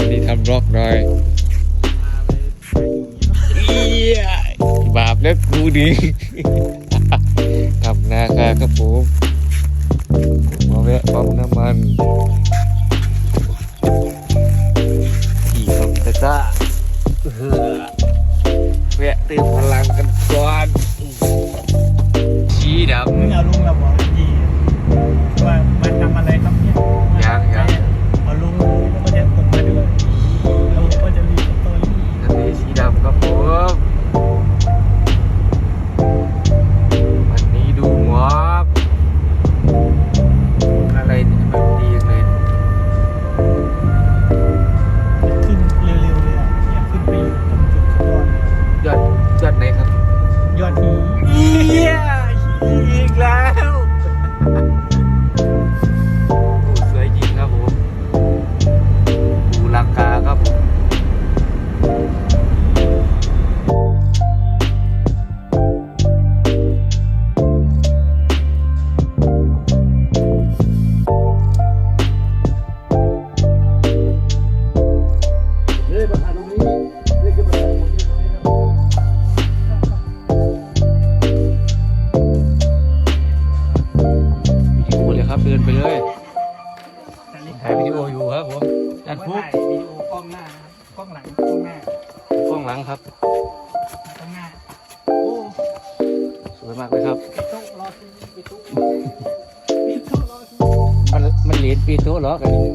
วันนี้ทำบล็อกหน่อยเอียบาปแล้วกูดีทำนาคาครับผมมาแวะปั๊มน้ำมันขี่รถตะจ้าเออแวะเติมพลังกันก่อน ดีโออยู่ครับผมจัดมาฟุกถ่ายวิดีโอกล้องหน้านะครับกล้องหลังกล้องหน้ากล้องหลังครับ กล้องหน้าโอ้สวยมากเลยครับปิดโต๊ะรอซื้อปิดโต๊ะปิดโต๊ะรอซื้อมันมันเหรียญปีโต้เหรอกันนี่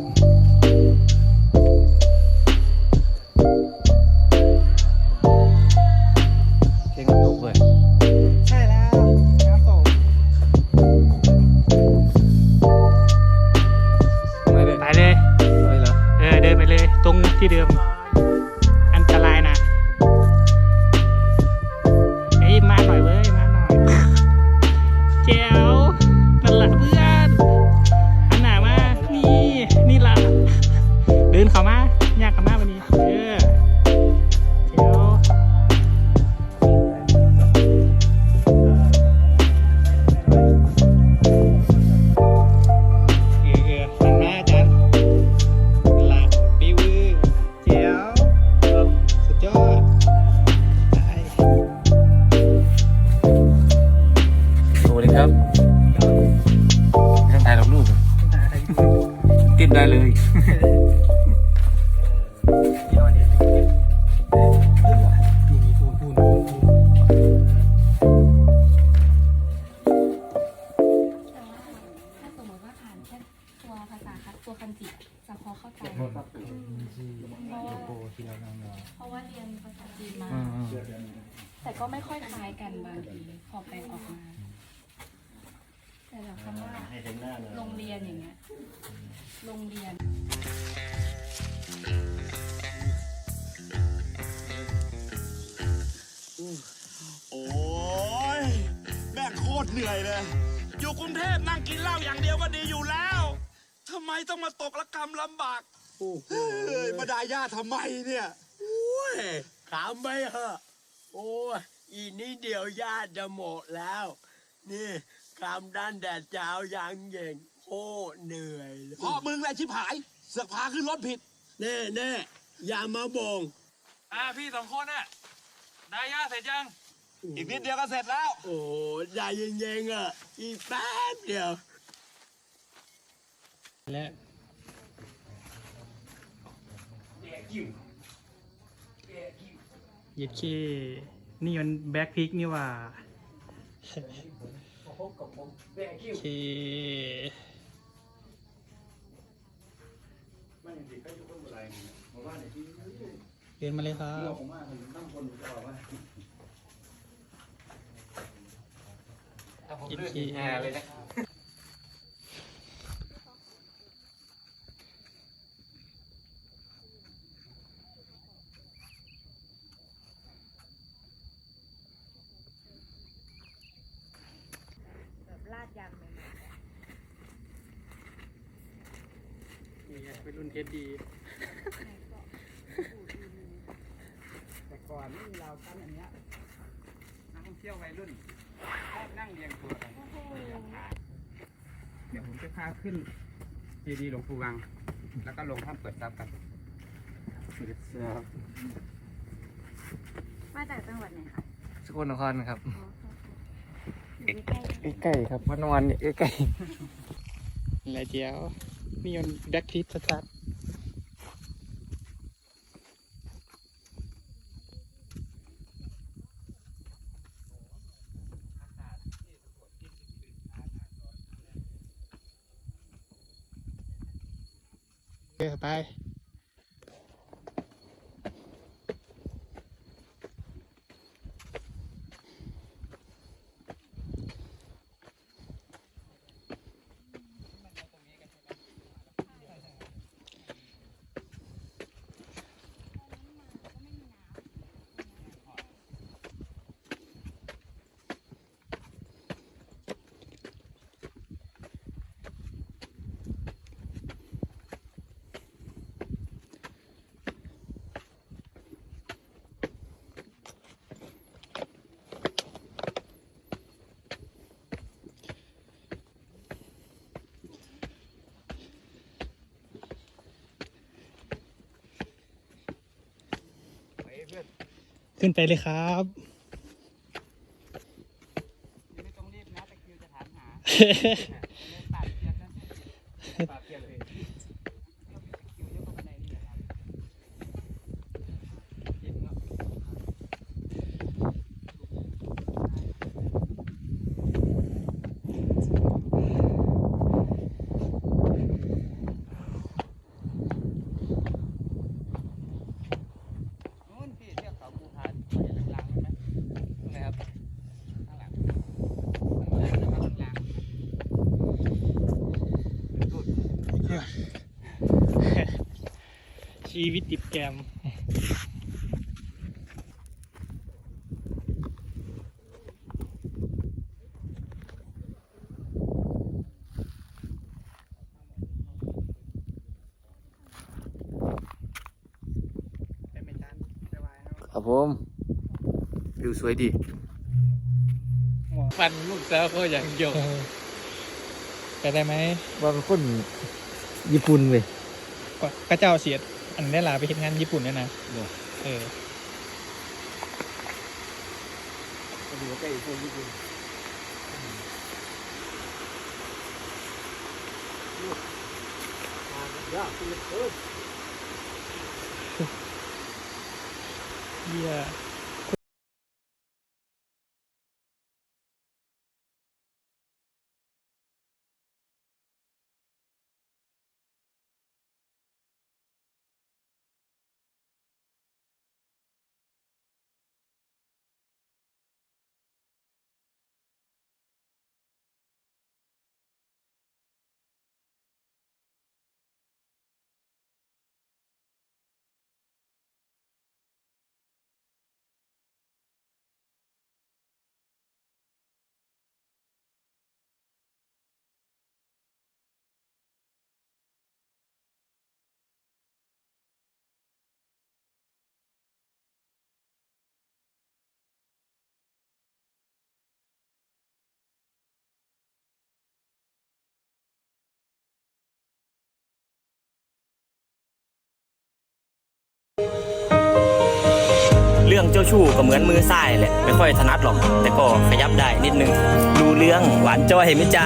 ดูเลยครับต้องถ่ายรูปติดได้เลยถ้าสมมติว่าผ่านแค่ตัวภาษาคัดตัวคันจิจะพอเข้าใจ เพราะว่าเพราะว่าเรียนภาษาจีนมา แต่ก็ไม่ค่อยคล้ายกันบางทีพอแปลออกมา แต่แบบคำว่าโรงเรียนอย่างเงี้ยโรงเรียนโอ้ยแม่งโคตรเหนื่อยเลย อยู่กรุงเทพนั่งกินเหล้าอย่างเดียวก็ดีอยู่แล้วทำไมต้องมาตกระกรรมลำบากเฮ้ยมาดาย่าทำไมเนี่ยโอ้ยขำไปเหอะโอ้ยอีนี้เดียวญาติจะหมดแล้ว นี่ คำด้านแดดเจ้ายังเย็นโคตรเหนื่อยเลยเพราะมึงแหละชิบหาย เสือกพาขึ้นรถผิดเน่เน่อย่ามาบ่งอ่าพี่สองคนน่ะได้ย่าเสร็จยัง อีกนิดเดียวก็เสร็จแล้ว โอ้ใจเย็นๆอะอีกแป๊บเดียว และเย็ดเคนี่มันแบ็คพิกนี่ หว่าเคเดินมาเลยครับเย็ดเคเลยนะแบบลาดยางใหม่ นี่ไง เป็นรุ่นเทสดีแต่ก่อนนี่เราทำอันเนี้ยนักท่องเที่ยววัยรุ่นชอบนั่งเรียงตัวกันเดี๋ยวผมจะพาขึ้นเจดีย์หลวงปู่วัง แล้วก็ลงห้ามเปิดซับกันมาจากจังหวัดไหนคะสกลนครครับอ๋ออยู่ใกล้ๆใกล้ๆครับพระนอนเนี่ยใกล้อะไรเจียว นี่มันแดกทิปชัดๆโอเคไป ขึ้นไปเลยครับไม่ต้องรีบนะตะคิวจะถามหาปาดเทียนนั่นปาดเทียนเลยคิวยกขึ้นมาในนี่ครับเย็นเนาะ นู้นพี่เทียบเขาภูพานไปข้างหลังไหม ๆนะครับ ข้างหลังข้างหลังแล้วก็ข้างหลัง ชีวิตติดแกมเป็นไม่จานสบายครับครับผมวิวสวยดีฟันลูกสาวก็อย่างเดียวเออไปได้ไหมว่าเป็นคนญี่ปุ่นเว้ยก็กระเจ้าเสียด อันนี้ลาไปเห็นงานญี่ปุ่นด้วยนะเนี่ยเออ ก็ดูใกล้พวกญี่ปุ่นเยี่ยเเรื่องเจ้าชู้ก็เหมือนมือซ้ายแหละไม่ค่อยถนัดหรอก แต่ก็ขยับได้นิดนึง รู้เรื่องหวานจ้อยไหมจ๊ะ